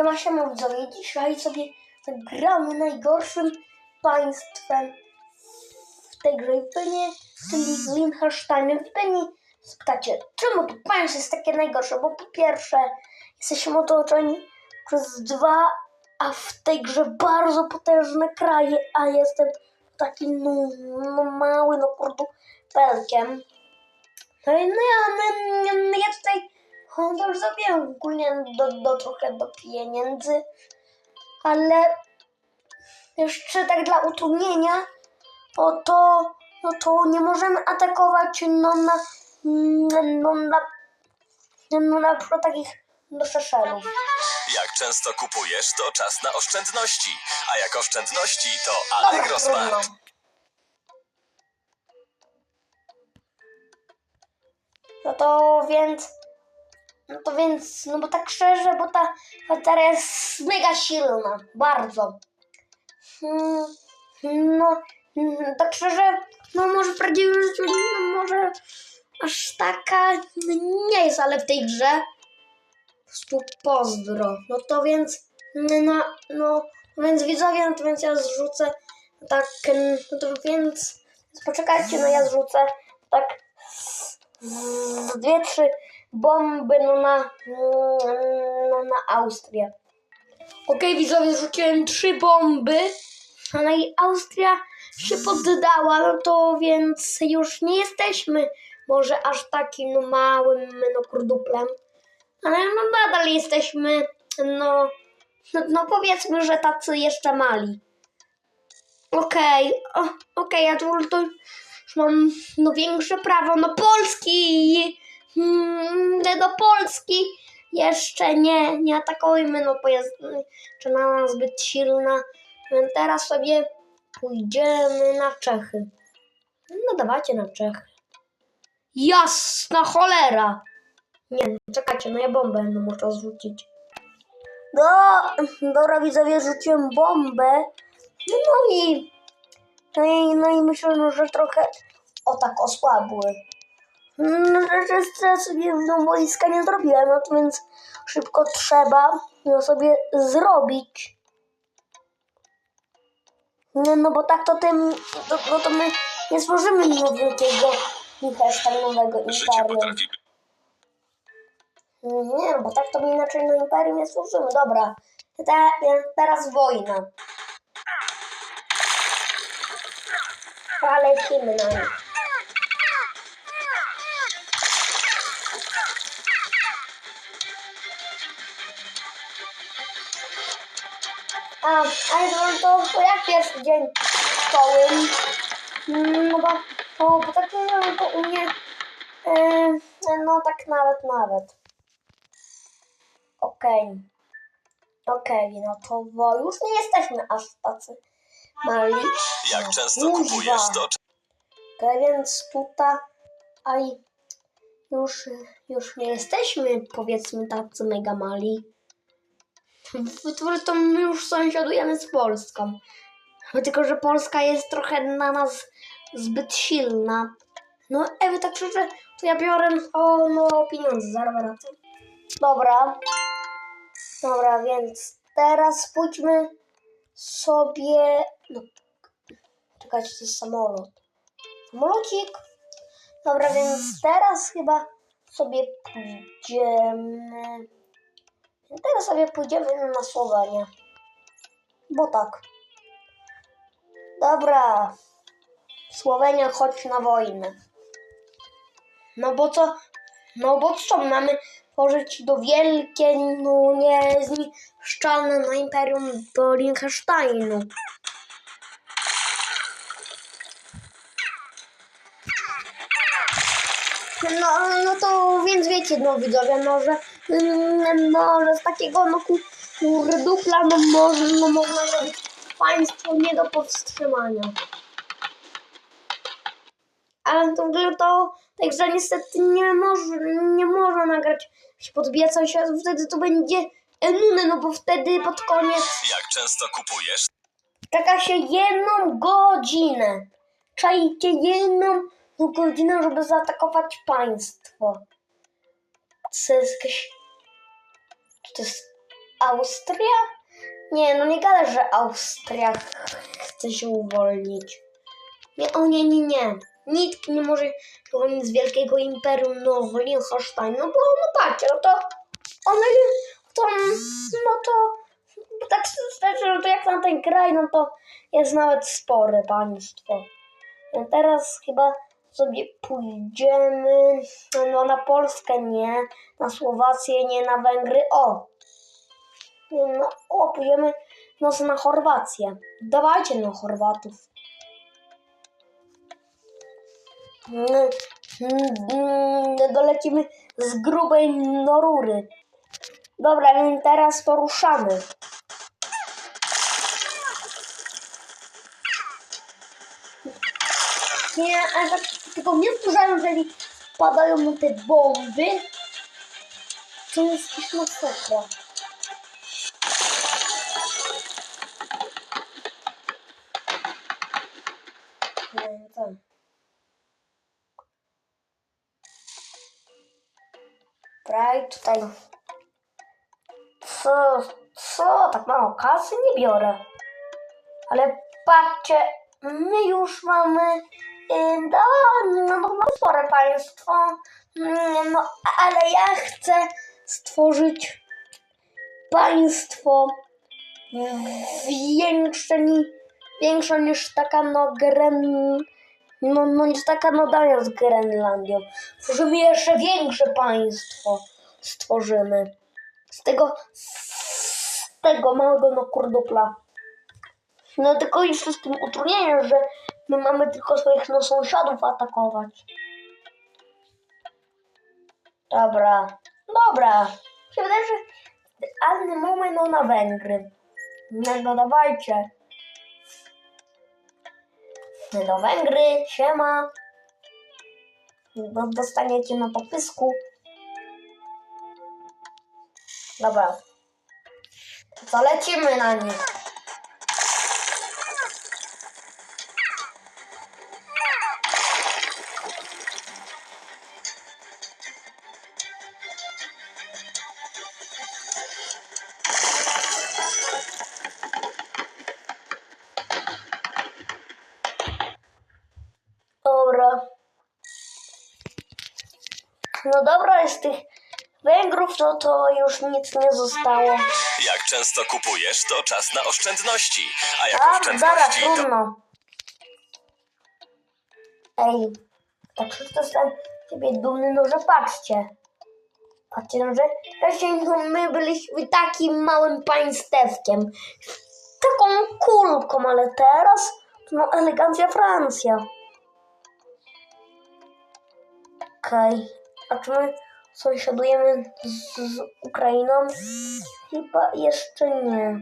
Siema, siema widzowie, dzisiaj sobie gramy najgorszym państwem w tej grze pewnie, czyli Liechtensteinem. I pewnie spytacie, czemu to państwo jest takie najgorsze? Bo po pierwsze, jesteśmy otoczeni przez dwa, a w tej grze bardzo potężne kraje, a jestem takim no, no mały, no kurdupelkiem. No i no ja, no, no, to już zabiłem ogólnie do, do trochę do pieniędzy, ale jeszcze tak dla utrudnienia, o to, no to nie możemy atakować no na, no na, no na przykład takich do szeszelów. Jak często kupujesz, to czas na oszczędności. A jak oszczędności, to Allegro. Smart. No to więc, no to więc, no bo tak szczerze, bo ta batera jest mega silna, bardzo. Hmm, No, hmm, tak szczerze, no może w prawdziwym życiu, no może aż taka nie jest, ale w tej grze po prostu pozdro. No to więc, no, no, więc widzowie, no to więc ja zrzucę tak, no to więc, poczekajcie, no ja zrzucę tak z dwie, trzy bomby no na, no na Austrię. Okej, widzowie, zrzuciłem trzy bomby, ale i Austria się poddała, no to więc już nie jesteśmy może aż takim no, małym no, kurduplem, ale no nadal jesteśmy, no, no, no powiedzmy, że tacy jeszcze mali. Okej, o, okej, ja tu, tu już mam no, większe prawo, no Polski! Hmm, do Polski jeszcze nie, nie atakujmy, no bo jest czy na nas zbyt silna. Teraz sobie pójdziemy na Czechy. No dawajcie na Czechy. Jasna cholera! Nie, czekajcie, no ja bombę no muszę zrzucić. No, dobra widzowie, rzuciłem bombę. No i, no i, no i myślę, no, że trochę o tak osłabły. No, teraz sobie no, wojska nie zrobiłem, no to więc szybko trzeba ją sobie zrobić. No, no bo tak to tym, to, no to my nie stworzymy mimo wielkiego Życie imperium. potrafi Nie, no bo tak to my inaczej na imperium nie służymy. Dobra, te, teraz wojna. Ale lecimy na nich. A, ale to, to, to jak pierwszy dzień szkoły? Mm, No bo, bo, bo tak no, to u mnie, e, no tak nawet, nawet. Okej. Okej, no to bo już nie jesteśmy aż tacy mali. Jak często kupujesz, to Okej, więc tutaj już, już nie jesteśmy powiedzmy tacy mega mali. To my już sąsiadujemy z Polską. Tylko, że Polska jest trochę na nas zbyt silna. No, Ewy, tak szczerze, to ja biorę o, no, pieniądze, zaraz wracam. Dobra. Dobra, więc teraz pójdźmy sobie... No, czekajcie, to jest samolot. Samolocik. Dobra, więc teraz chyba sobie pójdziemy... Teraz sobie pójdziemy na Słowenię. Bo tak. Dobra. Słowenia, chodź na wojnę. No bo co? No bo co? Mamy tworzyć do wielkie, no niezniszczalne na Imperium do Liechtensteinu. No, no to więc wiecie, no widzowie, może, mm, może z takiego no ku- kurdupla no, może, no można zrobić państwo nie do powstrzymania. Ale to w ogóle to także niestety nie może, nie można nagrać się podbijać sąsiadów, wtedy to będzie nudne, no bo wtedy pod koniec jak często kupujesz, czeka się jedną godzinę. Czajcie jedną godzinę, żeby zaatakować państwo. To jest jakaś... To jest Austria? Nie, no nie gada, że Austria chce się uwolnić. Nie, o nie, nie, nie. Nikt nie może uwolnić z wielkiego imperium no, Liechtenstein. No bo, no patrzcie, no to one, to, no to, tak szczerze, no to jak na ten kraj, no to jest nawet spore państwo. No teraz chyba sobie pójdziemy, no na Polskę nie, na Słowację nie, na Węgry, o. No, o, pójdziemy no, na Chorwację. Dawajcie na Chorwatów. Dolecimy z grubej norury. Dobra, więc teraz to ruszamy. Nie, ale tak tylko mnie wkurzają, jeżeli padają mu te bomby. To jest jakiś masakra. Co. Praj tutaj. Co? Co? Tak mało kasy nie biorę. Ale patrzcie, my już mamy no, no, no, spore państwo. Mm, No, ale ja chcę stworzyć państwo większe, większe niż taka no Gren, no, no niż taka no Dania z Grenlandią. Stworzymy jeszcze większe państwo. Stworzymy. Z tego, z tego małego no kurdupla. No tylko jeszcze z tym utrudnieniem, że my mamy tylko swoich no, sąsiadów atakować. Dobra, dobra. Się wydaje, że idealny moment no, na Węgry. No, no dawajcie. No do Węgry, siema. Do, dostaniecie na popysku. Dobra. To lecimy na nich. To już nic nie zostało. Jak często kupujesz, to czas na oszczędności. A jak A, dobra, oszczędności, to trudno. Ej, tak wszyscy jestem ciebie dumny, no że patrzcie. Patrzcie, no że no, my byliśmy takim małym państewkiem. Taką kulką, ale teraz to no elegancja Francja. Okej, a czy my sąsiadujemy z, z Ukrainą? Chyba jeszcze nie.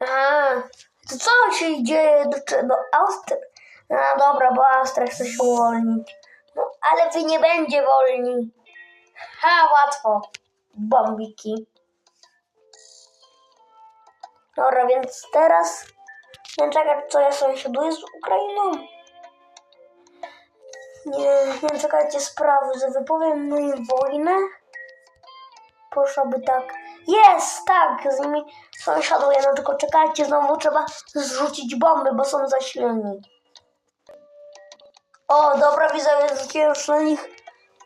A, to co się dzieje do, do Austrii? No dobra, bo Austria chce się uwolnić. No, ale wy nie będzie wolni. Ha, łatwo. Bombiki. Dobra, więc teraz nie czekać, co ja sąsiaduję z Ukrainą. Nie, nie czekajcie sprawy, że wypowiem no i wojnę. Poszłaby tak. Jest, tak, z nimi sąsiaduję, no tylko czekajcie, znowu trzeba zrzucić bomby, bo są zasileni. O, dobra, widzowie, zrzuciłem na nich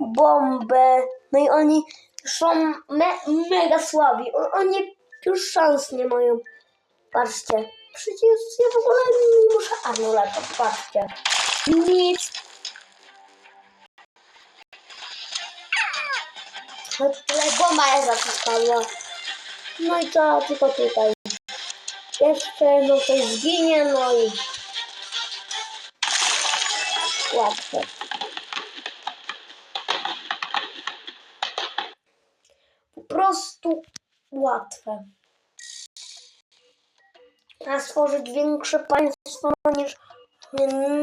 bombę. No i oni są me mega słabi. Oni już szans nie mają. Patrzcie. Przecież ja w ogóle nie muszę armią latać, patrzcie. Nic. Jest zaciskała. No i co, tylko tutaj. Jeszcze no ktoś zginie, no i łatwe. Po prostu łatwe. A stworzyć większe państwo niż,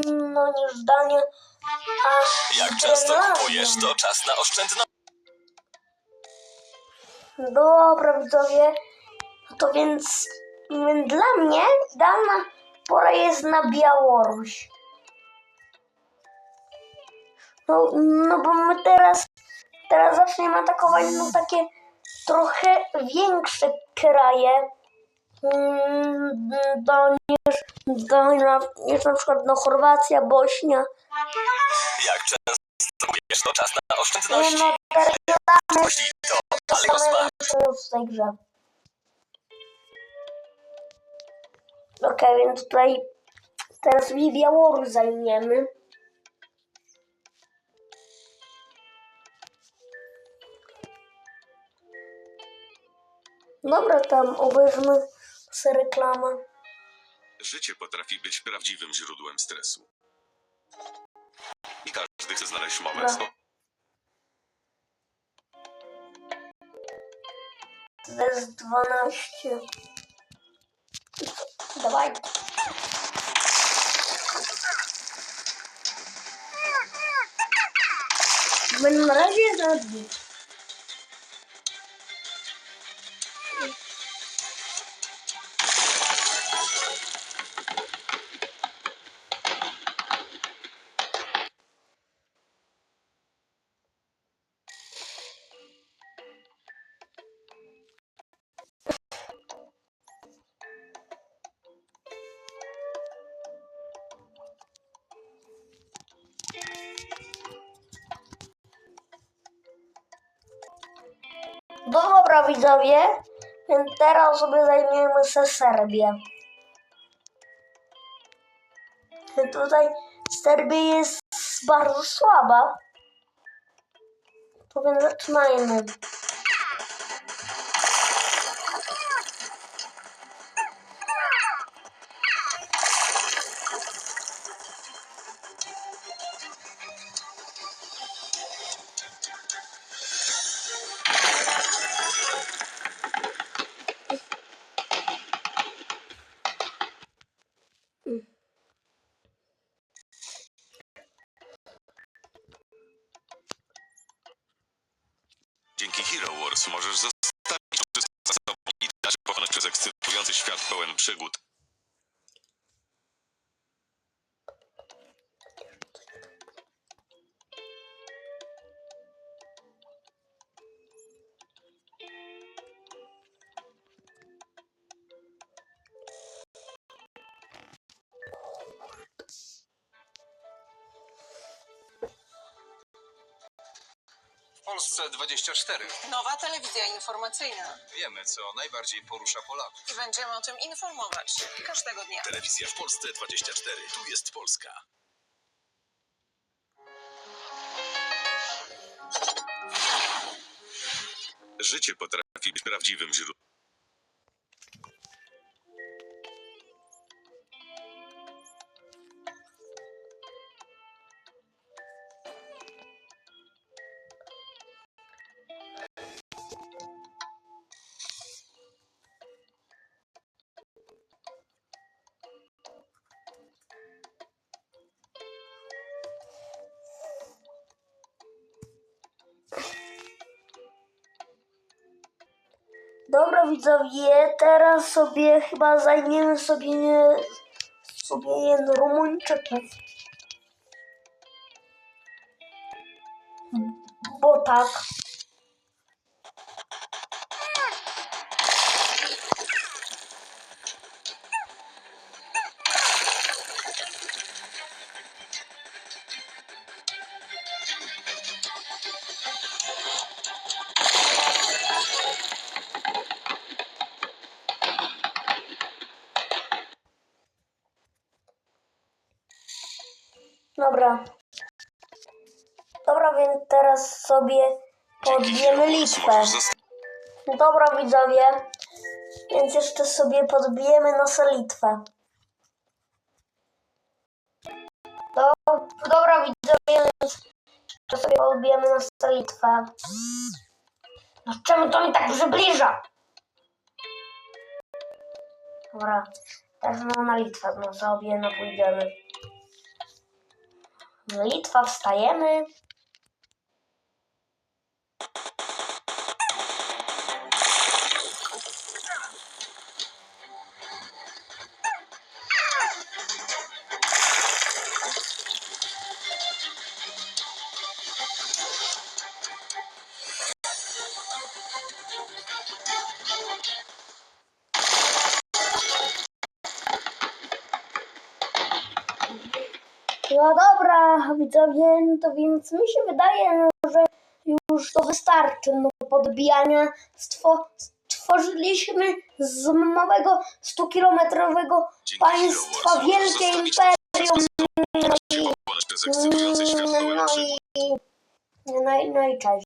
no, niż Dania, a jak często kupujesz, to czas na oszczędności. Dobra, widzowie. No to więc, dla mnie idealna pora jest na Białoruś. No, no bo my teraz teraz zaczniemy atakować no takie trochę większe kraje mm, do, niż, do, niż na przykład no, Chorwacja, Bośnia. Jak często kupujesz, to czas na Nie, oszczędności. no teraz Jeśli to Allegro same Smart. w tej grze. Okej, więc tutaj teraz Białoruś zajmiemy. Dobra, tam obejrzymy sobie reklamę. Życie potrafi być prawdziwym źródłem stresu. I każdy chce znaleźć moment. Dobra. To jest 12. Dawaj. Będę na razie jest. No widzowie, więc teraz sobie zajmiemy się Serbię. Tutaj Serbia jest bardzo słaba. To więc zaczynajmy. Możesz zostawić wszystko za sobą i dać pokonać przez ekscytujący świat pełen przygód. Polsce 24. Nowa telewizja informacyjna. Wiemy, co najbardziej porusza Polaków. I będziemy o tym informować każdego dnia. Telewizja w Polsce 24. Tu jest Polska. Życie potrafi być prawdziwym źródłem. Dobra widzowie, teraz sobie chyba zajmiemy sobie sobie Rumuńczyków. Bo tak. Dobra. Dobra, więc teraz sobie podbijemy zostawić Dobra widzowie, więc jeszcze sobie podbijemy naszą Litwę. Do, dobra widzowie, jeszcze sobie podbijemy naszą Litwę. No czemu to mi tak przybliża? Dobra, teraz na Litwę no sobie no pójdziemy. Litwa, wstajemy. No dobra, widzowie, no to więc mi się wydaje, no, że już to wystarczy. No, podbijania stwo, stworzyliśmy z małego 100-kilometrowego Dzięki państwa wielkie imperium. Świat nowe No i, no i, no i cześć.